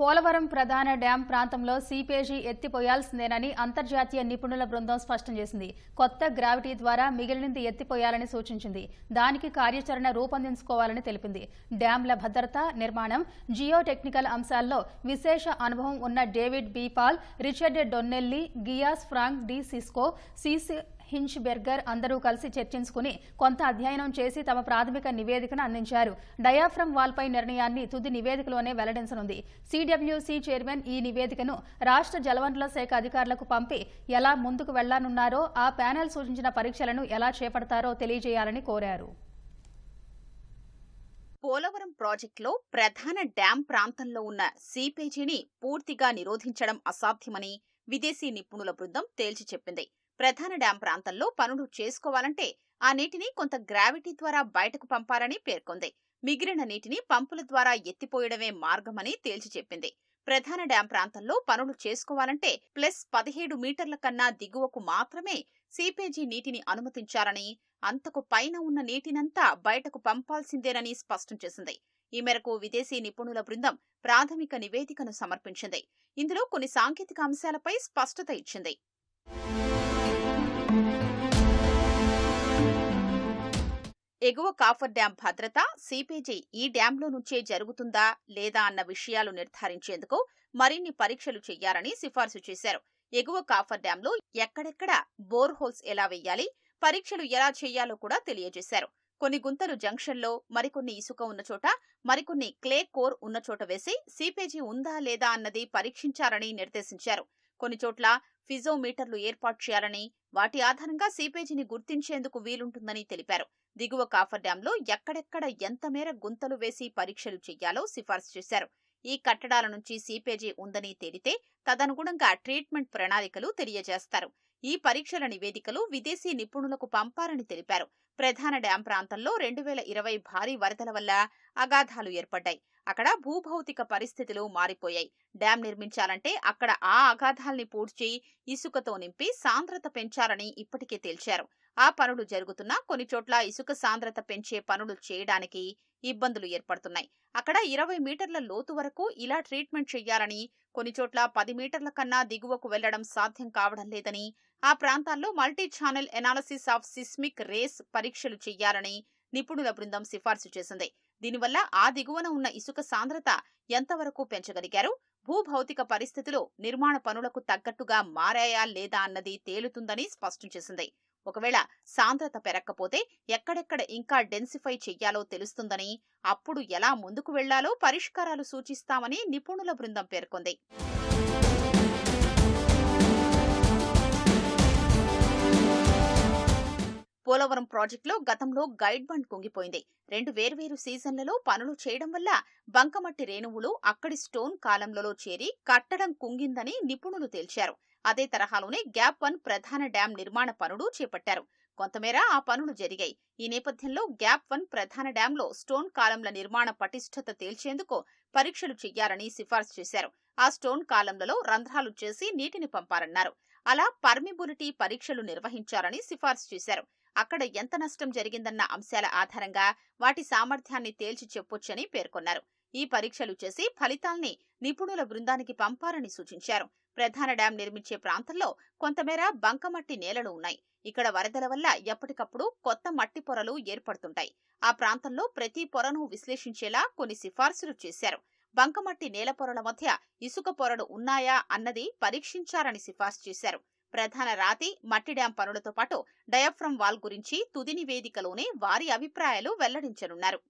పోలవరం ప్రధాన డ్యాం ప్రాంతంలో సీపేజీ ఎత్తిపోయాల్సిందేనని అంతర్జాతీయ నిపుణుల బృందం స్పష్టం చేసింది. కొత్త గ్రావిటీ ద్వారా మిగిలినది ఎత్తిపోయాలని సూచించింది. దానికి కార్యాచరణ రూపొందించుకోవాలని తెలిపింది. డ్యాంల భద్రత నిర్మాణం జియో టెక్నికల్ అంశాల్లో విశేష అనుభవం ఉన్న David B Paul Richard Donnelly Ghias Frank D. Cisco CC Hinchberger అందరూ కలిసి చర్చించుకుని కొంత అధ్యయనం చేసి తమ ప్రాథమిక నివేదికను అందించారు. డయాఫ్రమ్ వాల్పై నిర్ణయాన్ని తుది నివేదికలోనే వెల్లడించనుంది. సిడబ్ల్యూసీ చైర్మన్ ఈ నివేదికను రాష్ట్ర జలవనరుల శాఖ అధికారులకు పంపి ఎలా ముందుకు వెళ్ళనున్నారో ఆ ప్యానెల్ సూచించిన పరీక్షలను ఎలా చేపడతారో తెలియజేయాలని కోరారు. పోలవరం ప్రాజెక్టులో ప్రధాన డ్యాం ప్రాంతంలో ఉన్న సీపేజీని పూర్తిగా నిరోధించడం అసాధ్యమని విదేశీ నిపుణుల బృందం తేల్చి చెప్పింది. ప్రధాన డ్యాం ప్రాంతంలో పనులు చేసుకోవాలంటే ఆ నీటిని కొంత గ్రావిటీ ద్వారా బయటకు పంపాలని పేర్కొంది. మిగిలిన నీటిని పంపుల ద్వారా ఎత్తిపోయడమే మార్గమని తేల్చి చెప్పింది. ప్రధాన డ్యాం ప్రాంతంలో పనులు చేసుకోవాలంటే ప్లస్ పదిహేడు మీటర్ల కన్నా దిగువకు మాత్రమే సీపేజీ నీటిని అనుమతించాలని అంతకు పైన ఉన్న నీటినంతా బయటకు పంపాల్సిందేనని స్పష్టం చేసింది. ఈ మేరకు విదేశీ నిపుణుల బృందం ప్రాథమిక నివేదికను సమర్పించింది. ఇందులో కొన్ని సాంకేతిక అంశాలపై స్పష్టత ఇచ్చింది. ఎగువ కాఫర్ డ్యాం భద్రత సిపిజి ఈ డ్యాంలో నుంచే జరుగుతుందా లేదా అన్న విషయాలు నిర్ధారించేందుకు మరిన్ని పరీక్షలు చేయాలని సిఫార్సు చేశారు. ఎగువ కాఫర్ డ్యాంలో ఎక్కడెక్కడ బోర్ హోల్స్ ఎలా వెయ్యాలి పరీక్షలు ఎలా చేయాలో కూడా తెలియజేశారు. కొన్ని గుంతలు జంక్షన్లో మరికొన్ని ఇసుక ఉన్న చోట మరికొన్ని క్లే కోర్ ఉన్న చోట వేసి సీపేజీ ఉందా లేదా అన్నది పరీక్షించాలని నిర్దేశించారు. కొన్ని చోట్ల ఫిజోమీటర్లు ఏర్పాటు చేయాలని వాటి ఆధారంగా సీపేజీని గుర్తించేందుకు వీలుంటుందని తెలిపారు. దిగువ కాఫర్ డ్యాంలో ఎక్కడెక్కడ ఎంత మేర గుంతలు వేసి పరీక్షలు చేయాలో సిఫార్సు చేశారు. ఈ కట్టడాల నుంచి సీపేజీ ఉందని తేలితే తదనుగుణంగా ట్రీట్మెంట్ ప్రణాళికలు తెలియజేస్తారు. ఈ పరీక్షల నివేదికలు విదేశీ నిపుణులకు పంపారని తెలిపారు. ప్రధాన డ్యాం ప్రాంతంలో రెండు వేల ఇరవై భారీ వరదల వల్ల అగాధాలు ఏర్పడ్డాయి. అక్కడ భూభౌతిక పరిస్థితులు మారిపోయాయి. డ్యాం నిర్మించాలంటే అక్కడ ఆ అగాధాల్ని పూడ్చి ఇసుకతో నింపి సాంద్రత పెంచాలని ఇప్పటికే తేల్చారు. ఆ పనులు జరుగుతున్నా కొన్ని చోట్ల ఇసుక సాంద్రత పెంచే పనులు చేయడానికి ఇబ్బందులు ఏర్పడుతున్నాయి. అక్కడ ఇరవై మీటర్ల లోతు వరకు ఇలా ట్రీట్మెంట్ చేయాలని కొన్ని చోట్ల పది మీటర్ల కన్నా దిగువకు వెళ్ళడం సాధ్యం కావడం లేదని ఆ ప్రాంతాల్లో multi channel analysis of seismic rays పరీక్షలు చేయాలని నిపుణుల బృందం సిఫార్సు చేసింది. దీనివల్ల ఆ దిగువన ఉన్న ఇసుక సాంద్రత ఎంతవరకు పెంచగలిగారు? భూభౌతిక పరిస్థితులు నిర్మాణ పనులకు తగ్గట్టుగా మారాయా లేదా అన్నది తేలుతుందని స్పష్టం చేసింది. ఒకవేళ సాంద్రత పెరక్కపోతే ఎక్కడెక్కడ ఇంకా డెన్సిఫై చెయ్యాలో తెలుస్తుందని అప్పుడు ఎలా ముందుకు వెళ్ళాలో పరిష్కారాలు సూచిస్తామని నిపుణుల బృందం పేర్కొంది. పోలవరం ప్రాజెక్టులో గతంలో గైడ్ బండ్ కుంగిపోయింది. రెండు వేర్వేరు సీజన్లలో పనులు చేయడం వల్ల బంకమట్టి రేణువులు అక్కడి స్టోన్ కాలంలో చేరి కట్టడం కుంగిందని నిపుణులు తేల్చారు. అదే తరహాలోనే గ్యాప్ వన్ ప్రధాన డ్యాం నిర్మాణ పనులు చేపట్టారు. కొంతమేర ఆ పనులు జరిగాయి. ఈ నేపథ్యంలో గ్యాప్ వన్ ప్రధాన డ్యాంలో స్టోన్ కాలంల నిర్మాణ పటిష్టత తేల్చేందుకు పరీక్షలు చెయ్యాలని సిఫార్సు చేశారు. ఆ స్టోన్ కాలంలలో రంధ్రాలు చేసి నీటిని పంపారన్నారు. అలా పర్మిబులిటీ పరీక్షలు నిర్వహించాలని సిఫార్సు చేశారు. అక్కడ ఎంత నష్టం జరిగిందన్న అంశాల ఆధారంగా వాటి సామర్థ్యాన్ని తేల్చి చెప్పొచ్చని పేర్కొన్నారు. ఈ పరీక్షలు చేసి ఫలితాల్ని నిపుణుల బృందానికి పంపాలని సూచించారు. ప్రధాన డ్యాం నిర్మించే ప్రాంతంలో కొంతమేర బంకమట్టి నేలలు ఉన్నాయి. ఇక్కడ వరదల వల్ల ఎప్పటికప్పుడు కొత్త మట్టి పొరలు ఏర్పడుతుంటాయి. ఆ ప్రాంతంలో ప్రతి పొరను విశ్లేషించేలా కొన్ని సిఫార్సులు చేశారు. బంకమట్టి నేల పొరల మధ్య ఇసుక పొరలు ఉన్నాయా అన్నది పరీక్షించాలని సిఫార్సు చేశారు. ప్రధాన రాతి మట్టి డ్యాం పనులతో పాటు డయాఫ్రమ్ వాల్ గురించి తుది నివేదికలోనే వారి అభిప్రాయాలు వెల్లడించనున్నారు.